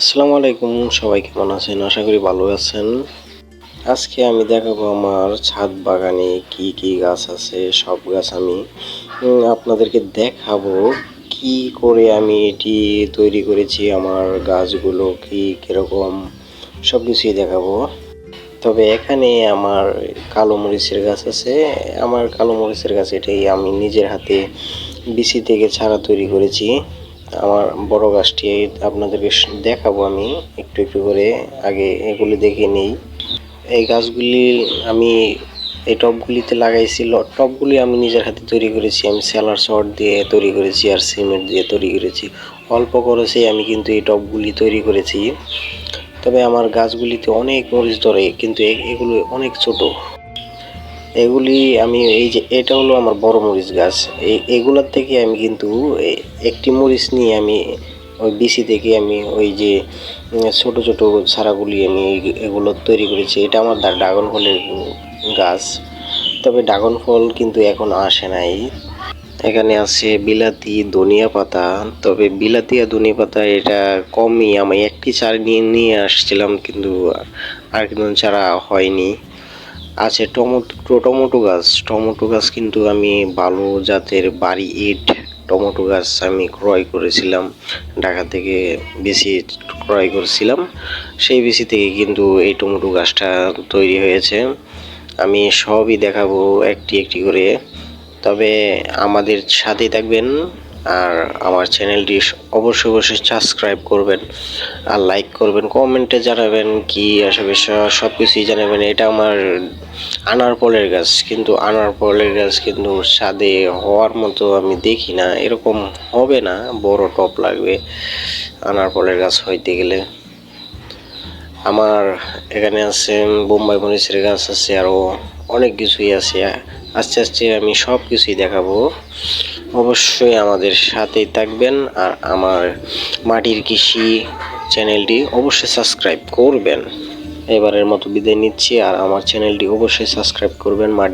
আসসালামু আলাইকুম, সবাই কেমন আছেন? আশা করি ভালো আছেন। আজকে আমি দেখাবো আমার ছাদ বাগানে কি কি গাছ আছে, সব গাছ আমি আপনাদেরকে দেখাবো কি করে আমি এটি তৈরি করেছি, আমার গাছগুলো কি কীরকম সব কিছুই দেখাবো। তবে এখানে আমার কালো মরিচের গাছ আছে। আমার কালো মরিচের গাছ এটাই আমি নিজের হাতে বিসি থেকে ছাড়া তৈরি করেছি। আমার বড় গাছটি আপনাদেরকে দেখাবো আমি। একটু একটু করে আগে এগুলি দেখে নিই। এই গাছগুলি আমি এই টবগুলিতে লাগাইছি। ল- টবগুলি আমি নিজের হাতে তৈরি করেছি। আমি সেলার শর্ট দিয়ে তৈরি করেছি আর সিমেন্ট দিয়ে তৈরি করেছি। অল্প খরচে আমি কিন্তু এই টবগুলি তৈরি করেছি। তবে আমার গাছগুলিতে অনেক মরিচ ধরে, কিন্তু এগুলো অনেক ছোট। এগুলি আমি এই যে, এটা হলো আমার বড় মরিচ গাছ। এই, এগুলার থেকে আমি কিন্তু একটি মরিচ নিয়ে আমি ওই বিসি থেকে আমি ওই যে ছোট ছোট চারাগুলি আমি এগুলো তৈরি করেছি। এটা আমার ড্রাগন ফলের গাছ। তবে ড্রাগন ফল কিন্তু এখন আসে নাই। এখানে আছে বিলাতি, ধনিয়া পাতা। তবে বিলাতি আর ধনিয়া পাতা এটা কমই। আমি একটি চারা নিয়ে নিয়ে আসছিলাম কিন্তু আর কিন্তু চারা হয়নি। আছে টমেটো টমেটো গাছ। টমেটো গাছ কিন্তু আমি ভালো জাতের বাড়ি ইট, টমেটো গাছ আমি ক্রয় করেছিলাম। ঢাকা থেকে বেশি ক্রয় করেছিলাম। সেই বেশি থেকে কিন্তু এই টমেটো গাছটা তৈরি হয়েছে। আমি সবই দেখাবো একটি একটি করে। তবে আমাদের সাথেই থাকবেন আর আমার চ্যানেলটি অবশ্যই অবশ্যই সাবস্ক্রাইব করবেন আর লাইক করবেন কমেন্টে জানাবেন কি আসবে সব কিছুই জানাবেন। এটা আমার আনার ফলের গাছ, কিন্তু আনার ফলের গাছ কিন্তু স্বাদে হওয়ার মতো আমি দেখি না। এরকম হবে না, বড় টপ লাগবে আনার ফলের গাছ হইতে গেলে। আমার এখানে আছে বোম্বাই মরিচের গাছ আছে আরও অনেক কিছুই আছে। আস্তে আস্তে আমি সব কিছুই দেখাবো। অবশ্যই আমাদের সাথেই থাকবেন আর আমার মাটির কৃষি চ্যানেলটি অবশ্যই সাবস্ক্রাইব করবেন। এবারের মতো বিদায় নিচ্ছি আর আমার চ্যানেলটি অবশ্যই সাবস্ক্রাইব করবেন মাটির